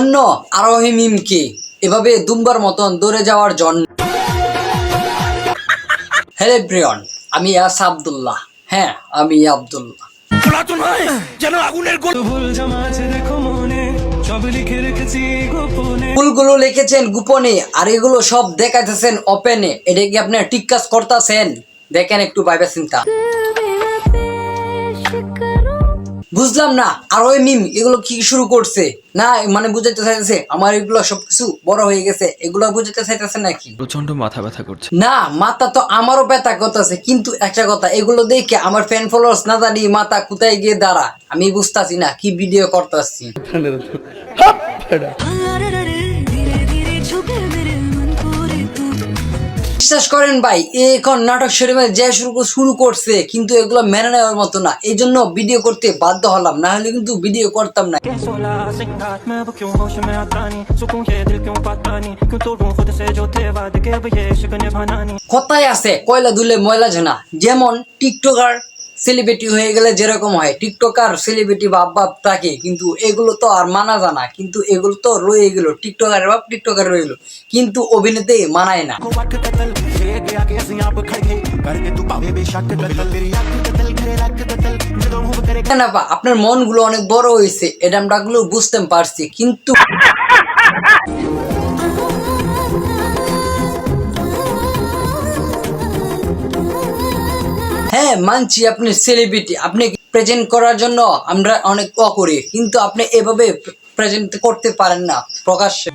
জন্য আরোহী মিমকে। এভাবে দুম্বার মতন দৌড়ে যাওয়ার জন্য। হ্যালো প্রিয়ন আমি ইয়াস আব্দুল্লাহ। হ্যাঁ আমি আব্দুল্লাহ। ফুলগুলো লিখেছেন গোপনে আর এগুলো সব দেখাইতেছেন ওপেনে এটা কি আপনি ঠিক কাজ করতেছেন? দেখেন একটু ভাইবা চিন্তা। বুঝলাম না। আর ওই মিম এগুলো কি শুরু করছে? না মানে বুঝাইতে চাইতেছে আমার এগুলো সবকিছু বড় হয়ে গেছে এগুলো বুঝাইতে চাইতেছে নাকি? প্রচণ্ড মাথা ব্যথা করছে। না মাথা তো আমারও ব্যথা করতেছে কিন্তু একটা কথা এগুলো দেখে আমার ফ্যান ফলোয়ার্স না জানি মাথা কোথায় গিয়ে দাঁড়া আমি বুঝতাছি না কি ভিডিও করতেছি। বিশ্বাস করেন ভাই এখন নাটক শরীফে যে শুরু শুরু করছে কিন্তু এগুলো মেনে নেওয়ার মতো না। এই জন্য ভিডিও করতে বাধ্য হলাম না হলে কিন্তু ভিডিও করতাম না। কথায় আছে কয়লা দুলে ময়লা ঝোনা। যেমন টিকটকার সেলিব্রিটি হয়ে গেলে যেরকম হয় টিকটকার সেলিব্রিটি বাপ বাপ থাকে, কিন্তু এগুলো তো আর মানা জানা, কিন্তু এগুলো তো রয়ে গেল টিকটকারের বাপ টিকটকার রয়ে গেল, কিন্তু অভিনেতে মানায় না। আপনার মনগুলো অনেক বড় হয়েছে এডামটা গুলো বুঝতে পারছি, কিন্তু হ্যাঁ মানছি আপনি সেলিব্রিটি আপনি প্রেজেন্ট করার জন্য আমরা অনেক ক করি কিন্তু আপনি এভাবে প্রেজেন্ট করতে পারেন না, প্রকাশ্যে।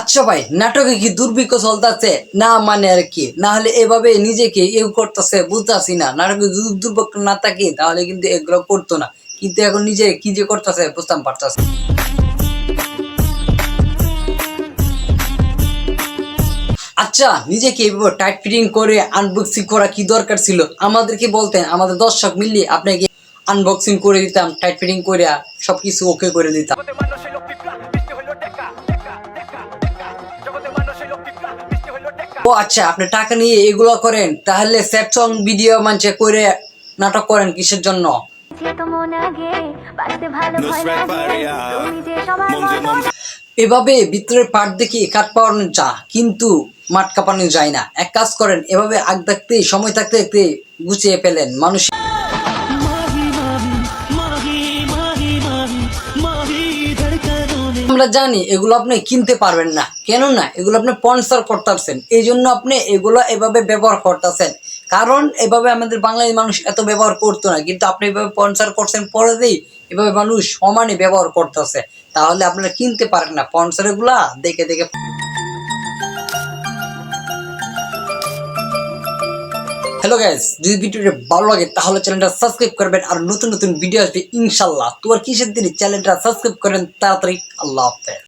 আচ্ছা ভাই, নাটকে কি দুর্ভিক্ষ চলতেছে? না মানে আর কি। না হলে এভাবে নিজেকে ইয়ে করতেছে, বুঝতেছি না। নাটকে দুর্ভিক্ষ না থাকে, তাহলে কিন্তু এগুলো করতো না। কিন্তু এখন নিজে কি যে করতেছে, বুঝতাম পারতেছে আচ্ছা নিজেকে এভাবে টাইট ফিটিং করে আনবক্সিং করা কি দরকার ছিল? আমাদেরকে বলতেন আমাদের দর্শক মিলিয়ে আপনাকে আনবক্সিং করে দিতাম টাইট ফিটিং করে সবকিছু ওকে করে দিতাম। ও আচ্ছা আপনি টাকা নিয়ে এগুলো করেন তাহলে স্যাপসং ভিডিও মানছে করে নাটক করেন কিসের জন্য? এভাবে ভিতরের পাট দেখে কাট পাওয়ানো যা কিন্তু মাঠ কাঁপানো যায় না। এক কাজ করেন, এভাবে আগ দেখতে সময় থাকতে দেখতে গুছিয়ে ফেলেন মানুষ। আমরা জানি এগুলো আপনি কিনতে পারবেন না। কেন না? এগুলো আপনি স্পন্সর করতেছেন। এই জন্য আপনি এগুলো এভাবে ব্যবহার করতেছেন। কারণ এভাবে আমাদের বাংলাদেশ মানুষ এত ব্যবহার করতো না। কিন্তু আপনি এভাবে স্পন্সর করছেন পরে দিই এভাবে মানুষ সমানে ব্যবহার করতেছে। তাহলে আপনারা কিনতে পারেন না। স্পন্সর এগুলা দেখে দেখে হ্যালো গ্যাস যদি ভিডিওটা ভালো লাগে তাহলে চ্যানেলটা সাবস্ক্রাইব করবেন আর নতুন নতুন ভিডিও আসবে ইনশাল্লাহ তোমার কিসের দিনে চ্যানেলটা সাবস্ক্রাইব করেন তাড়াতাড়ি? আল্লাহ হাফেজ।